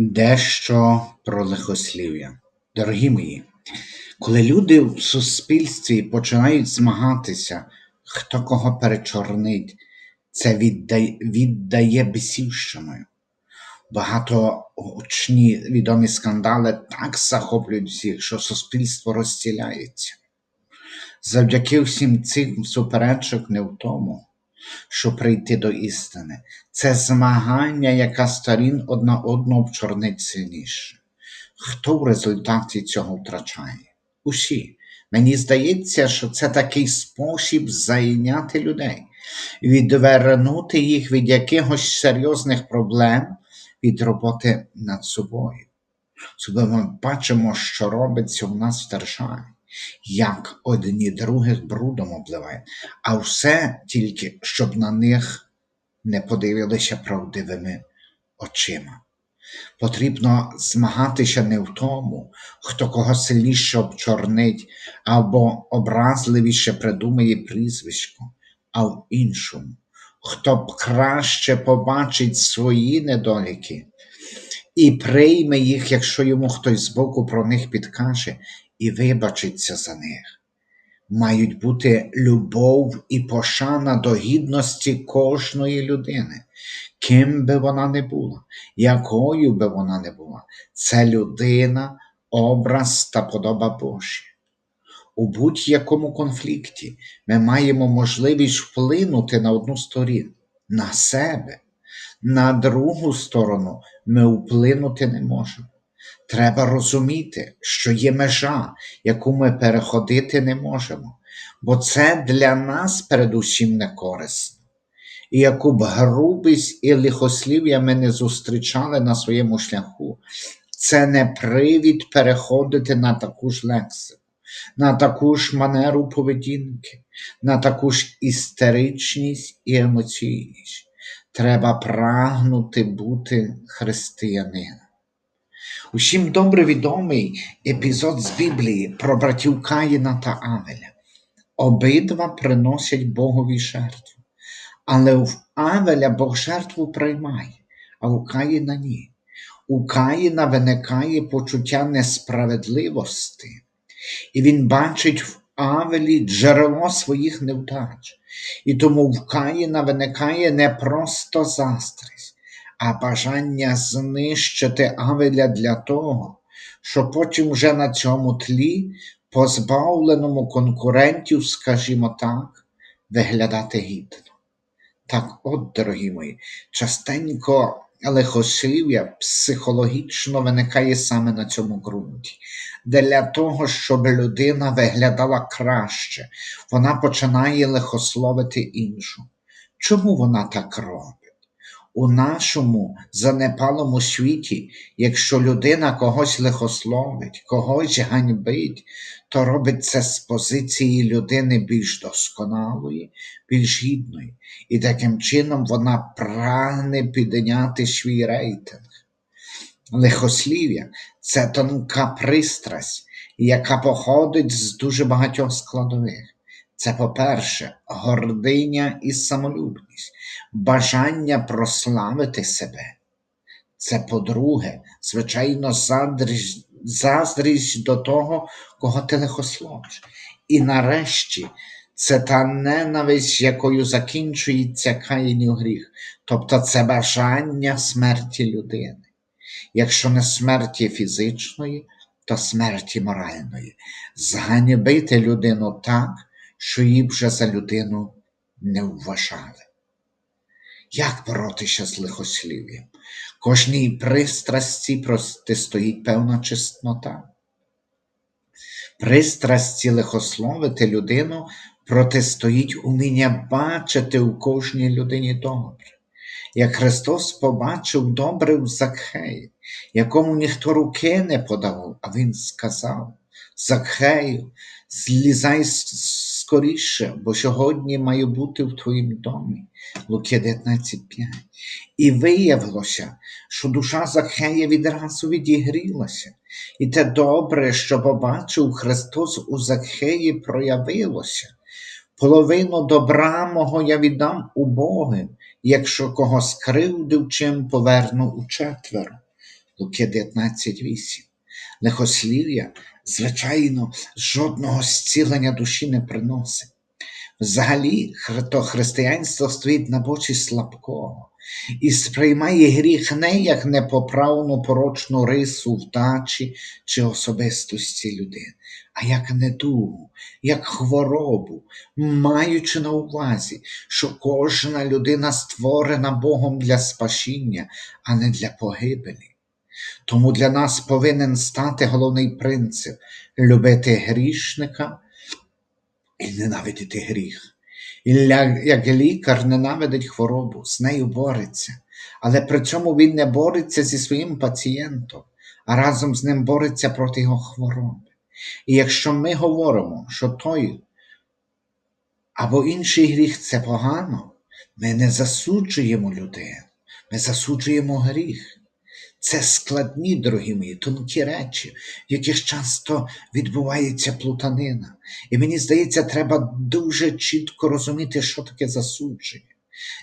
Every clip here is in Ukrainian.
Дещо про лихослів'я. Дорогі мої, коли люди в суспільстві починають змагатися, хто кого перечорнить, це віддає, віддає бесівщиною. Багатоочні відомі скандали так захоплюють всіх, що суспільство розділяється. Завдяки всім цим суперечок не в тому, що прийти до істини. Це змагання, яка сторін одна одного чорнить сильніше. Хто в результаті цього втрачає? Усі. Мені здається, що це такий спосіб зайняти людей, відвернути їх від якихось серйозних проблем від роботи над собою. Собі ми бачимо, що робиться у нас в державі, як одні других брудом обливають, а все тільки, щоб на них не подивилися правдивими очима. Потрібно змагатися не в тому, хто кого сильніше обчорнить або образливіше придумає прізвисько, а в іншому, хто б краще побачить свої недоліки і прийме їх, якщо йому хтось збоку про них підкаже, і вибачиться за них. Мають бути любов і пошана до гідності кожної людини, ким би вона не була, якою би вона не була. Це людина, образ та подоба Божа. У будь-якому конфлікті ми маємо можливість вплинути на одну сторону, на себе, на другу сторону ми вплинути не можемо. Треба розуміти, що є межа, яку ми переходити не можемо, бо це для нас передусім не корисно. І яку б грубість і лихослів'я ми не зустрічали на своєму шляху, це не привід переходити на таку ж лексику, на таку ж манеру поведінки, на таку ж істеричність і емоційність. Треба прагнути бути християнином. Усім добре відомий епізод з Біблії про братів Каїна та Авеля. Обидва приносять Богові жертву, але в Авеля Бог жертву приймає, а у Каїна ні. У Каїна виникає почуття несправедливості, і він бачить в Авелі джерело своїх невдач. І тому в Каїна виникає не просто застрість, а бажання знищити Авеля для того, щоб потім вже на цьому тлі, позбавленому конкурентів, скажімо так, виглядати гідно. Так, от, дорогі мої, частенько лихослів'я психологічно виникає саме на цьому ґрунті. Для того, щоб людина виглядала краще, вона починає лихословити іншу. Чому вона так робить? У нашому занепалому світі, якщо людина когось лихословить, когось ганьбить, то робить це з позиції людини більш досконалої, більш гідної, і таким чином вона прагне підняти свій рейтинг. Лихослів'я це тонка пристрасть, яка походить з дуже багатьох складових. Це, по-перше, гординя і самолюбність, бажання прославити себе. Це, по-друге, звичайно, заздрість, заздрість до того, кого ти лихословиш. І нарешті це та ненависть, якою закінчується каїнів гріх, тобто це бажання смерті людини. Якщо не смерті фізичної, то смерті моральної. Зганьбити людину так, що її вже за людину не вважали. Як боротися з лихослів'ям? Кожній пристрасті протистоїть певна чеснота. Пристрасті лихословити людину протистоїть уміння бачити у кожній людині добре. Як Христос побачив добре в Закхеї, якому ніхто руки не подавав, а Він сказав: Закхею, злізай скоріше, бо сьогодні маю бути в твоїм домі. Луки 19.5. І виявилося, що душа Захея відразу відігрілася, і те добре, що побачив Христос у Захеї, проявилося. Половину добра мого я віддам убогим, якщо кого скривдив, чим поверну у четверо. Луки 19.8. Лихослів'я, звичайно, жодного зцілення душі не приносить. Взагалі, то християнство стоїть на бочі слабкого і сприймає гріх не як непоправну порочну рису вдачі чи особистості людини, а як недугу, як хворобу, маючи на увазі, що кожна людина створена Богом для спасіння, а не для погибелі. Тому для нас повинен стати головний принцип любити грішника і ненавидіти гріх. І як лікар ненавидить хворобу, з нею бореться, але при цьому він не бореться зі своїм пацієнтом, а разом з ним бореться проти його хвороби. І якщо ми говоримо, що той або інший гріх це погано, ми не засуджуємо людину, ми засуджуємо гріх. Це складні, дорогі мої, тонкі речі, в яких часто відбувається плутанина. І мені здається, треба дуже чітко розуміти, що таке засудження.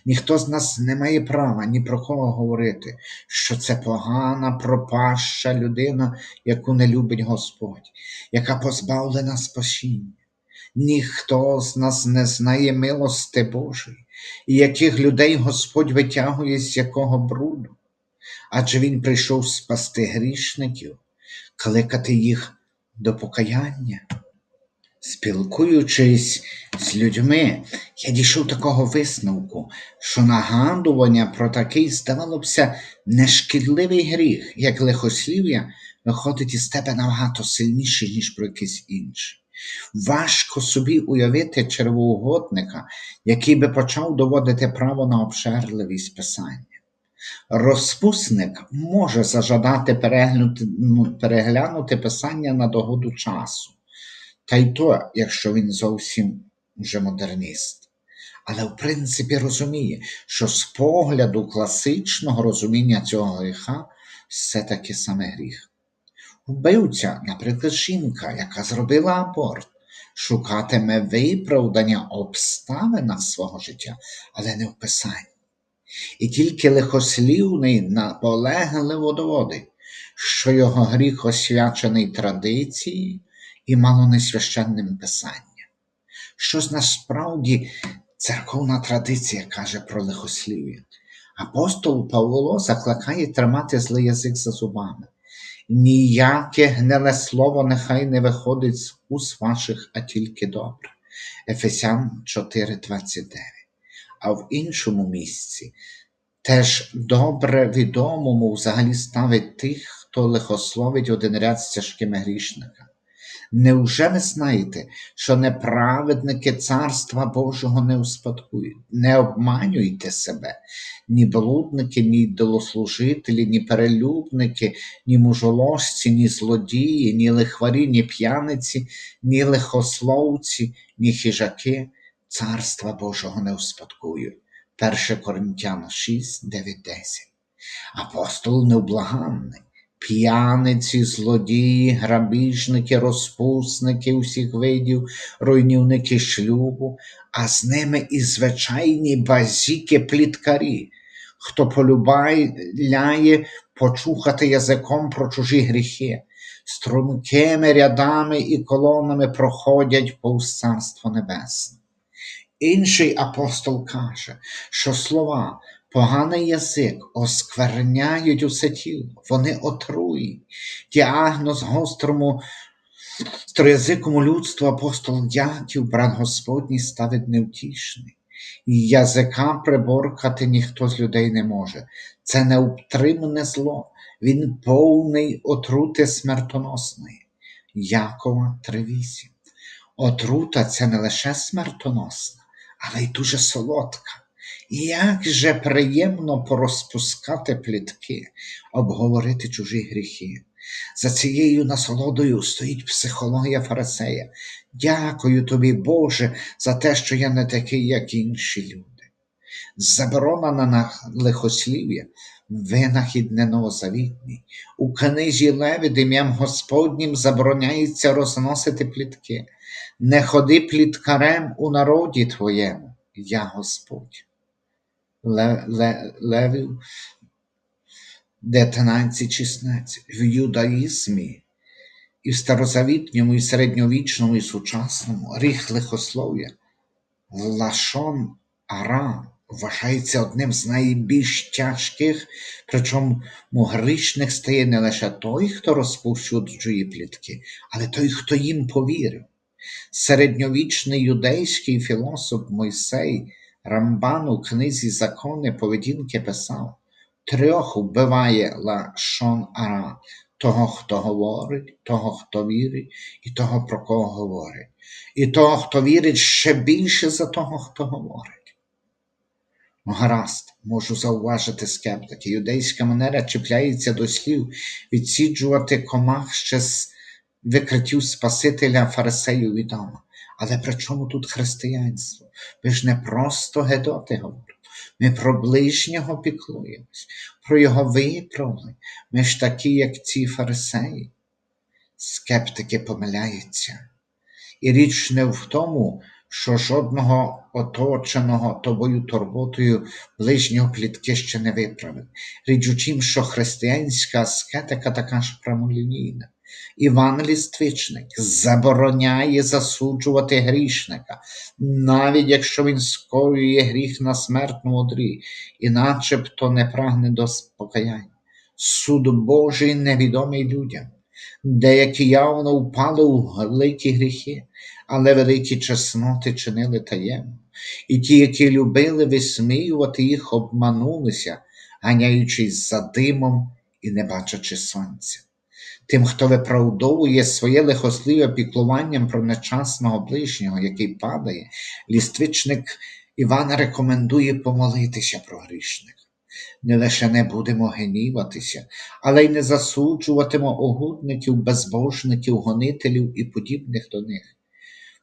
Ніхто з нас не має права ні про кого говорити, що це погана, пропаща людина, яку не любить Господь, яка позбавлена спасіння. Ніхто з нас не знає милости Божої, і яких людей Господь витягує з якого бруду адже він прийшов спасти грішників, кликати їх до покаяння. Спілкуючись з людьми, я дійшов такого висновку, що нагадування про такий, здавалося, нешкідливий гріх, як лихослів'я, виходить із тебе набагато сильніше, ніж про якийсь інший. Важко собі уявити червоугодника, який би почав доводити право на обширливість писання. Розпусник може зажадати переглянути, ну, переглянути писання на догоду часу, та й то, якщо він зовсім вже модерніст. Але в принципі розуміє, що з погляду класичного розуміння цього гріха все таки саме гріх. Вбивця, наприклад, жінка, яка зробила аборт, шукатиме виправдання обставинах свого життя, але не в писанні. І тільки лихослівний наполегливо доводить, що його гріх освячений традицією і мало не священним писанням. Що ж насправді церковна традиція каже про лихослів'я? Апостол Павло закликає тримати злий язик за зубами. Ніяке гниле слово нехай не виходить з уст ваших, а тільки добре. Ефесян 4:29. А в іншому місці теж добре відомому взагалі ставить тих, хто лихословить один ряд з тяжкими грішниками. Невже ви знаєте, що неправедники Царства Божого не успадкують? Не обманюйте себе, ні блудники, ні ідолослужителі, ні перелюбники, ні мужоложці, ні злодії, ні лихварі, ні п'яниці, ні лихословці, ні хижаки Царства Божого не успадкують. 1 Коринтяна 6, 9, 10. Апостол невблаганний. П'яниці, злодії, грабіжники, розпусники усіх видів, руйнівники шлюбу, а з ними і звичайні базіки пліткарі, хто полюбляє почухати язиком про чужі гріхи, стрункими рядами і колонами проходять повз царство небесне. Інший апостол каже, що слова, поганий язик оскверняють усе тіло, вони отрують. Діагноз гострому строязикому людству апостол Дяків, брат Господній, ставить невтішний. Язика приборкати ніхто з людей не може. Це неутримане зло, він повний отрути смертоносної. Якова 3.8. Отрута це не лише смертоносна, але й дуже солодка. І як же приємно порозпускати плітки, обговорити чужі гріхи. За цією насолодою стоїть психологія фарисея. Дякую тобі, Боже, за те, що я не такий, як інші люди. Заборона на лихослів'я винахід не новозавітний. У книзі Левід ім'ям Господнім забороняється розносити плітки. Не ходи пліткарем у народі твоєму, я Господь. Ле, ле, Левів 19.16. В юдаїзмі і в старозавітньому, і середньовічному, і сучасному ріг лихослов'я лашон ара вважається одним з найбільш тяжких, причому грішник стає не лише той, хто розповсюджує плітки, але той, хто їм повірив. Середньовічний юдейський філософ Мойсей Рамбан у книзі Закони поведінки писав: трьох вбиває лашон ара того, хто говорить, того, хто вірить, і того, про кого говорить, і того, хто вірить ще більше за того, хто говорить. Ну, гаразд, можу зауважити скептики. Юдейська манера чіпляється до слів відсіджувати комах ще з викриттів Спасителя фарисею відомо. Але при чому тут християнство? Ви ж не просто гедоти говорите. Ми про ближнього піклуємось, про його виправлення. Ми ж такі, як ці фарисеї. Скептики помиляються. І річ не в тому, що жодного оточеного тобою турботою ближнього плітки ще не виправив. Річ у тім, що християнська аскетика така ж прямолінійна. Іван Ліствичник забороняє засуджувати грішника, навіть якщо він скоює гріх на смертному одрі, і начебто не прагне до покаяння. Суд Божий невідомий людям. Деякі явно впали у великі гріхи, але великі чесноти чинили таємно. І ті, які любили висміювати їх, обманулися, ганяючись за димом і не бачачи сонця. Тим, хто виправдовує своє лихосліве піклуванням про нечасного ближнього, який падає, ліствичник Іван рекомендує помолитися про грішника. Не лише не будемо гніватися, але й не засуджуватимо огудників, безбожників, гонителів і подібних до них.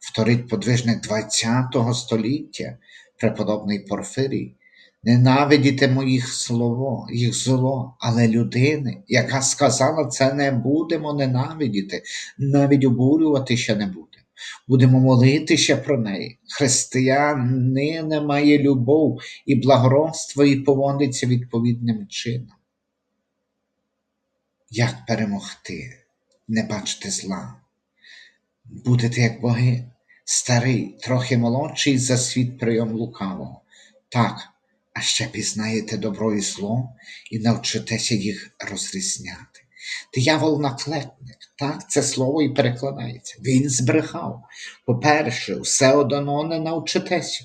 Вторить подвижник ХХ століття, преподобний Порфирій, ненавидітимо їх слово, їх зло, але людини, яка сказала це, не будемо ненавидіти, навіть обурюватися не будемо. Будемо молитися про неї. Християнина має любов і благородство і поводиться відповідним чином. Як перемогти, не бачити зла? Будете як боги, старий, трохи молодший за світ прийом лукавого. Так, а ще пізнаєте добро і зло і навчитеся їх розрізняти. Диявол наклепник, так це слово і перекладається. Він збрехав. По-перше, все одно не навчитеся.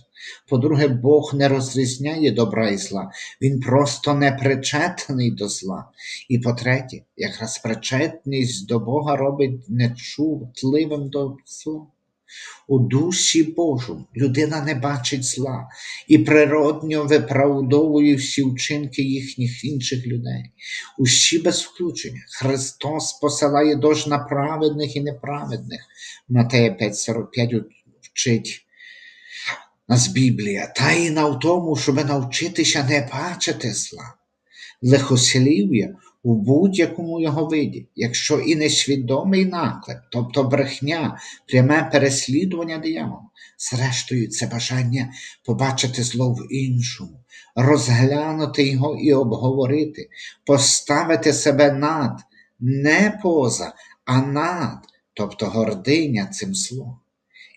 По-друге, Бог не розрізняє добра і зла, Він просто не причетний до зла. І по-третє, якраз причетність до Бога робить нечутливим до зла. У душі Божому людина не бачить зла і природньо виправдовує всі вчинки їхніх інших людей. Усі без включення. Христос посилає дощ на праведних і неправедних. Матея 5,45 вчить нас Біблія. Таїна в тому, щоб навчитися не бачити зла. Лихослів'я у будь-якому його виді, якщо і несвідомий наклеп, тобто брехня, пряме переслідування диявола, зрештою, це бажання побачити зло в іншому, розглянути його і обговорити, поставити себе над, не поза, а над, тобто гординя цим злом.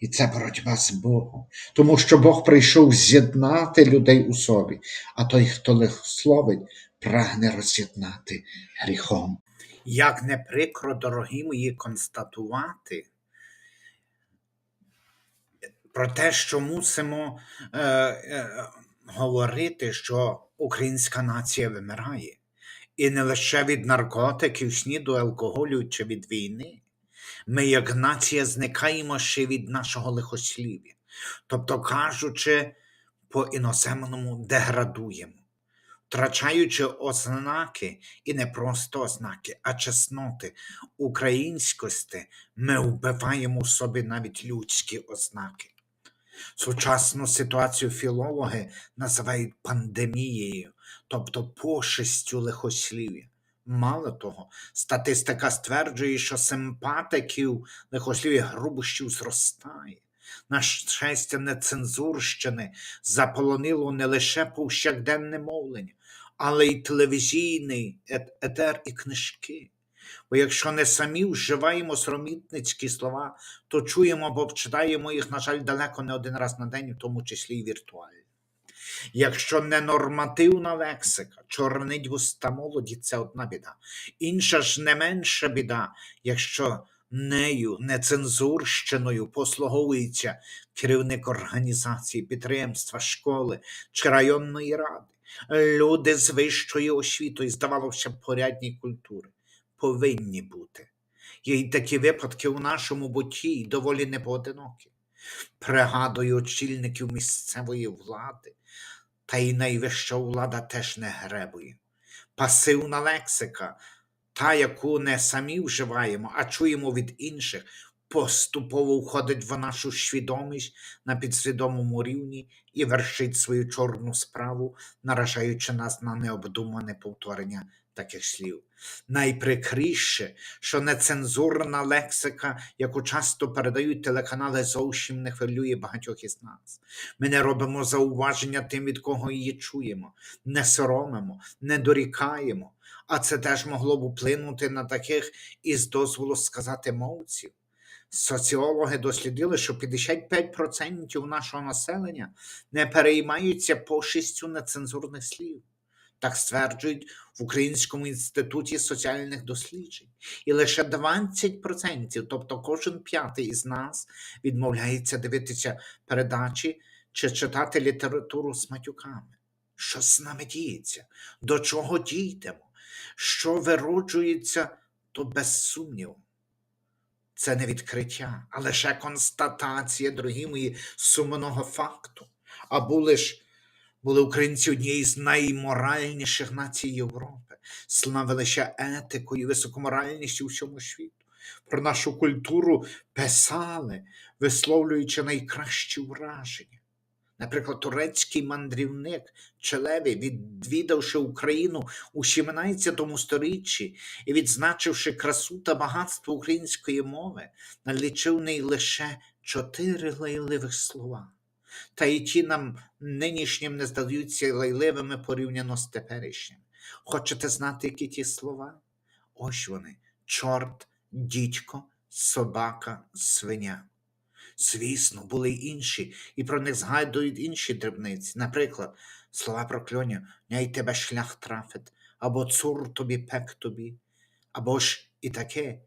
І це боротьба з Богом, тому що Бог прийшов з'єднати людей у собі, а той, хто лихословить, прагне роз'єднати гріхом. Як не прикро, дорогі мої, констатувати про те, що мусимо е, е, говорити, що українська нація вимирає. І не лише від наркотиків, сніду, алкоголю чи від війни. Ми, як нація, зникаємо ще від нашого лихослів'я. Тобто, кажучи, по іноземному деградуємо втрачаючи ознаки, і не просто ознаки, а чесноти українськості, ми вбиваємо в собі навіть людські ознаки. Сучасну ситуацію філологи називають пандемією, тобто пошестю лихослів'я. Мало того, статистика стверджує, що симпатиків лихослів'я грубощів зростає. Нашестя нецензурщини заполонило не лише повсякденне мовлення, але й телевізійний етер і книжки. Бо якщо не самі вживаємо соромітницькі слова, то чуємо або читаємо їх, на жаль, далеко не один раз на день, в тому числі і віртуально. Якщо ненормативна лексика чорнить вуста молоді, це одна біда. Інша ж не менша біда, якщо нею, нецензурщиною послуговується керівник організації, підприємства, школи чи районної ради. Люди з вищою освітою, здавалося порядні культури повинні бути. Є такі випадки у нашому буті доволі непоодинокі. Пригадую очільників місцевої влади, та й найвища влада теж не гребує. Пасивна лексика, та, яку не самі вживаємо, а чуємо від інших, поступово входить в нашу свідомість на підсвідомому рівні і вершить свою чорну справу, наражаючи нас на необдумане повторення таких слів. Найприкріше, що нецензурна лексика, яку часто передають телеканали, зовсім не хвилює багатьох із нас. Ми не робимо зауваження тим, від кого її чуємо, не соромимо, не дорікаємо, а це теж могло б вплинути на таких із дозволу сказати мовців. Соціологи дослідили, що 55% нашого населення не переймаються пошистю нецензурних слів. Так стверджують в Українському інституті соціальних досліджень. І лише 20%, тобто кожен п'ятий із нас, відмовляється дивитися передачі чи читати літературу з матюками. Що з нами діється? До чого дійдемо? Що вироджується, то без сумніву. Це не відкриття, а лише констатація, дорогі мої, сумного факту. А були ж були українці однією з найморальніших націй Європи, славилися етикою, високоморальністю всьому світу. Про нашу культуру писали, висловлюючи найкращі враження. Наприклад, турецький мандрівник Челеві, відвідавши Україну у 17 сторіччі і відзначивши красу та багатство української мови, налічив не лише чотири лайливих слова. Та й ті нам нинішнім не здаються лайливими порівняно з теперішнім. Хочете знати, які ті слова? Ось вони: чорт, дідько, собака, свиня. Звісно, були й інші, і про них згадують інші дрібниці. Наприклад, слова прокльонів «Няй тебе шлях трафить, або цур тобі пек тобі, або ж і таке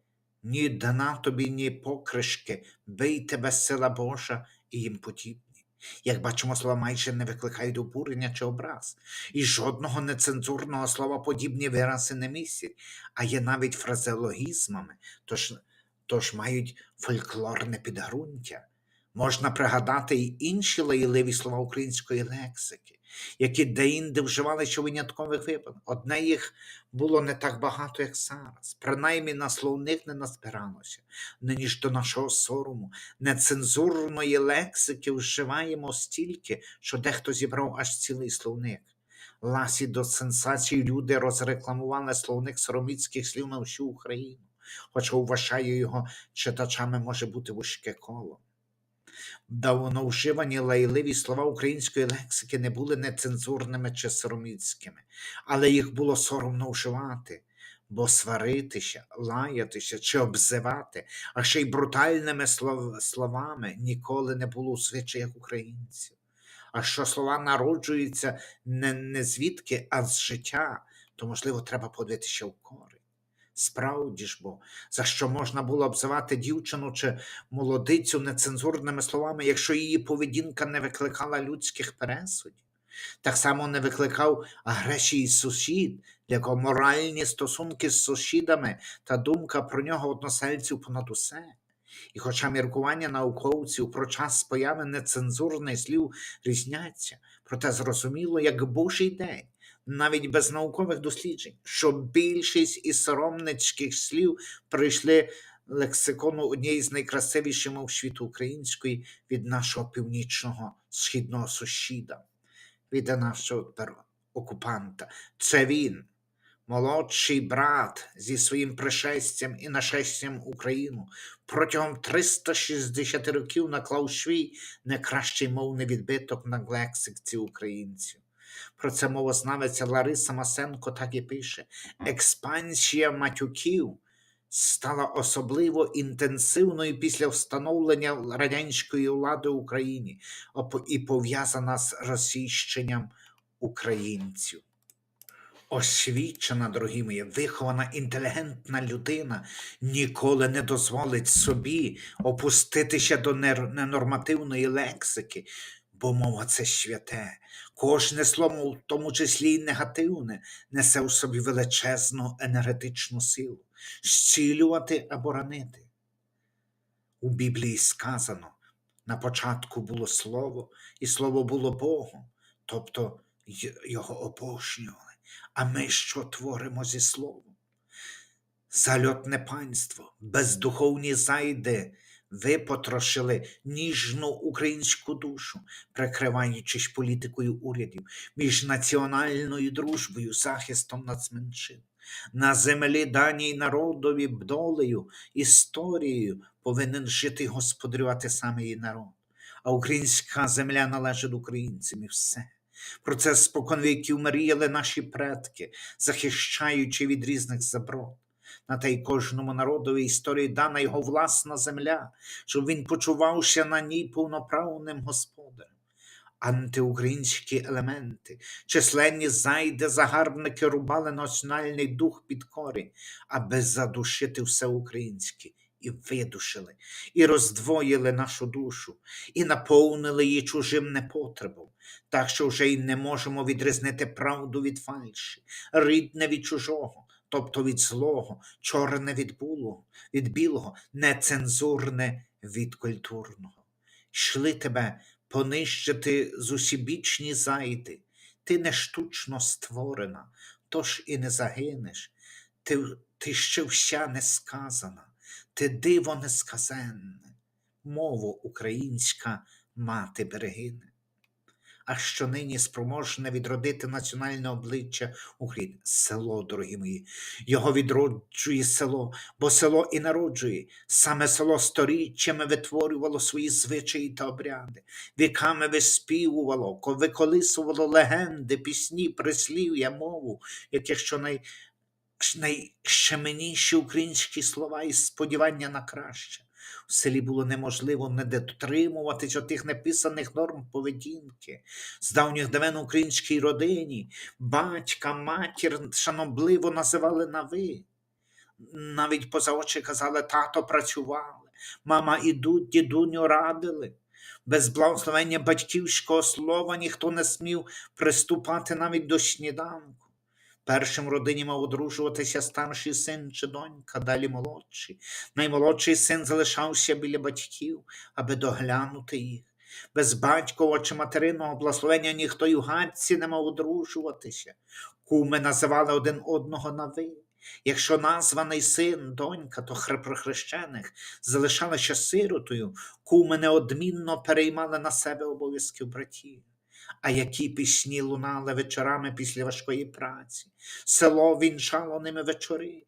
ні дана тобі, ні покришки, бий тебе сила Божа і їм подібні. Як бачимо, слова майже не викликають обурення чи образ, і жодного нецензурного слова подібні вирази не містять, а є навіть фразеологізмами, тож, тож мають фольклорне підґрунтя. Можна пригадати й інші лайливі слова української лексики, які деінде вживалися у виняткових випадках. Одне їх було не так багато, як зараз. Принаймні на словник не назбиралося. Нині ж до нашого сорому нецензурної лексики вживаємо стільки, що дехто зібрав аж цілий словник. Ласі до сенсації люди розрекламували словник сороміцьких слів на всю Україну, хоча вважаю його читачами може бути вузьке коло. Давно вживані лайливі слова української лексики не були нецензурними чи сороміцькими, але їх було соромно вживати, бо сваритися, лаятися чи обзивати, а ще й брутальними слов- словами ніколи не було у звичаях українців. А що слова народжуються не, не звідки, а з життя, то, можливо, треба подивитися в корень. Справді ж бо, за що можна було обзивати дівчину чи молодицю нецензурними словами, якщо її поведінка не викликала людських пересудів. Так само не викликав агресії сусід, якого моральні стосунки з сусідами та думка про нього односельців понад усе. І хоча міркування науковців про час появи нецензурних слів різняться, проте зрозуміло, як божий день, навіть без наукових досліджень, що більшість із соромницьких слів прийшли лексикону однієї з найкрасивіших мов світу української від нашого північного східного сусіда, від нашого окупанта. Це він, молодший брат зі своїм пришестям і нашестям Україну, протягом 360 років наклав свій не кращий мовний відбиток на лексикці українців. Про це мовознавиця Лариса Масенко так і пише: експансія матюків стала особливо інтенсивною після встановлення радянської влади в Україні і пов'язана з російщенням українців. Освічена, дорогі мої, вихована інтелігентна людина ніколи не дозволить собі опуститися до ненормативної лексики, бо мова це святе. Кожне слово, в тому числі й негативне, несе у собі величезну енергетичну силу зцілювати або ранити. У Біблії сказано: на початку було слово, і слово було Богом, тобто його обожнювали. А ми що творимо зі словом? Зальотне панство, бездуховні зайди випотрошили ніжну українську душу, прикриваючись політикою урядів, між національною дружбою, захистом нацменшин. На землі даній народові бдолею, історією повинен жити і господарювати саме її народ. А українська земля належить українцям і все. Про це споконвіків мріяли наші предки, захищаючи від різних заброд. На те й кожному народові історії дана його власна земля, щоб він почувався на ній повноправним господарем. Антиукраїнські елементи, численні зайди, загарбники рубали національний дух під корінь, аби задушити все українське, і видушили, і роздвоїли нашу душу, і наповнили її чужим непотребом, так що вже й не можемо відрізнити правду від фальші, рідне від чужого, тобто від злого, чорне від булого, від білого, нецензурне від культурного. Йшли тебе понищити зусібічні зайди. Ти не штучно створена, тож і не загинеш. Ти, ти ще вся не сказана, ти диво несказенне, мову українська мати берегине. А що нині спроможне відродити національне обличчя України? Село, дорогі мої, його відроджує село, бо село і народжує. Саме село сторіччями витворювало свої звичаї та обряди, віками виспівувало, виколисувало легенди, пісні, прислів'я, мову, яке що най, найщеменіші українські слова і сподівання на краще. В селі було неможливо не дотримуватись отих неписаних норм поведінки. З давніх давен українській родині батька, матір шанобливо називали на ви. Навіть поза очі казали, тато працювали, мама ідуть, дідуню радили. Без благословення батьківського слова ніхто не смів приступати навіть до сніданку. Першим родині мав одружуватися старший син чи донька, далі молодший. Наймолодший син залишався біля батьків, аби доглянути їх. Без батькового чи материнного благословення ніхто й у гадці не мав одружуватися. Куми називали один одного на ви. Якщо названий син, донька, то хре- про залишалася сиротою, куми неодмінно переймали на себе обов'язки братів. А які пісні лунали вечорами після важкої праці, село вінчало ними вечори.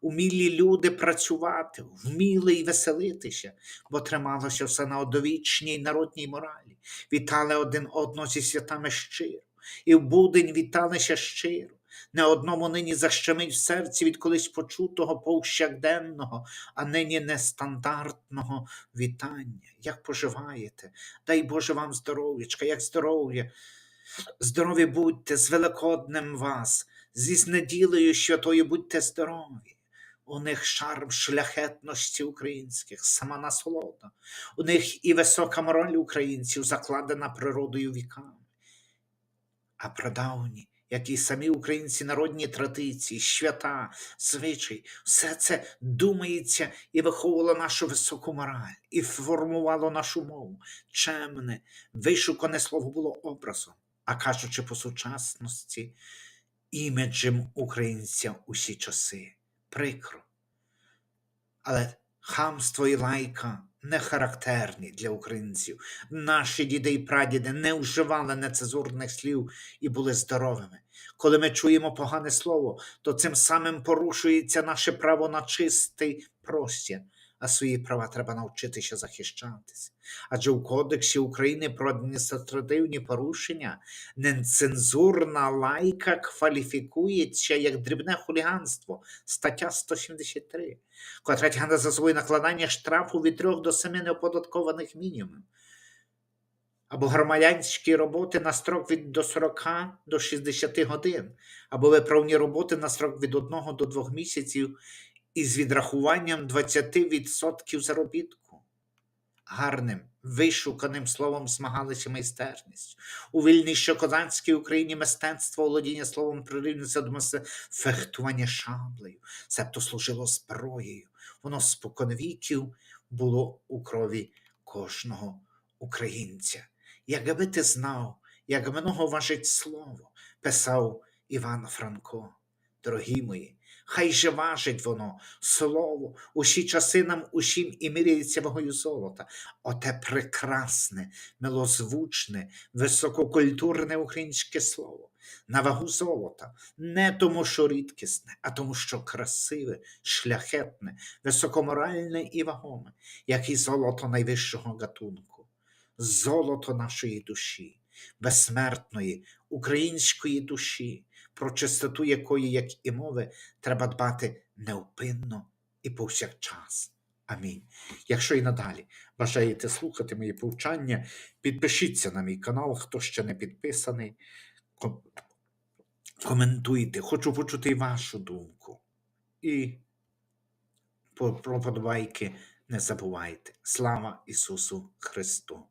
Умілі люди працювати, вміли й веселитися, бо трималося все на одовічній народній моралі. Вітали один одного зі святами щиро, і в будень віталися щиро. Не одному нині защемить в серці від колись почутого повсякденного, а нині нестандартного вітання. Як поживаєте? Дай Боже вам здоров'ячка, як здоров'я. Здорові будьте, з Великоднем вас, зі неділею святою будьте здорові. У них шарм шляхетності українських, сама насолода. У них і висока мораль українців закладена природою віками. А прадавні, як і самі українці народні традиції, свята, звичай, все це думається і виховувало нашу високу мораль, і формувало нашу мову. Чемне, вишукане слово було образом, а кажучи по сучасності, іміджем українця усі часи. Прикро. Але хамство і лайка не характерні для українців. Наші діди і прадіди не вживали нецезурних слів і були здоровими. Коли ми чуємо погане слово, то цим самим порушується наше право на чистий простір. А свої права треба навчитися захищатися. Адже у Кодексі України про адміністративні порушення нецензурна лайка кваліфікується як дрібне хуліганство, стаття 173, котра тягне за собою накладання штрафу від 3 до 7 неоподаткованих мінімумів. Або громадянські роботи на строк від до 40 до 60 годин, або виправні роботи на строк від 1 до 2 місяців із відрахуванням 20% заробітку. Гарним, вишуканим словом змагалися майстерністю. У вільній ще козацькій Україні мистецтво володіння словом прирівнюється до фехтування шаблею, себто служило зброєю. Воно споконвіків було у крові кожного українця. Якби ти знав, як много важить слово, писав Іван Франко. Дорогі мої, хай же важить воно, слово, усі часи нам усім і міряється вагою золота. Оте прекрасне, милозвучне, висококультурне українське слово. На вагу золота, не тому, що рідкісне, а тому, що красиве, шляхетне, високоморальне і вагоме, як і золото найвищого гатунку, золото нашої душі, безсмертної української душі, про чистоту якої, як і мови, треба дбати невпинно і повсякчас. Амінь. Якщо і надалі бажаєте слухати мої повчання, підпишіться на мій канал, хто ще не підписаний. Коментуйте, хочу почути вашу думку. І про подобайки не забувайте. Слава Ісусу Христу!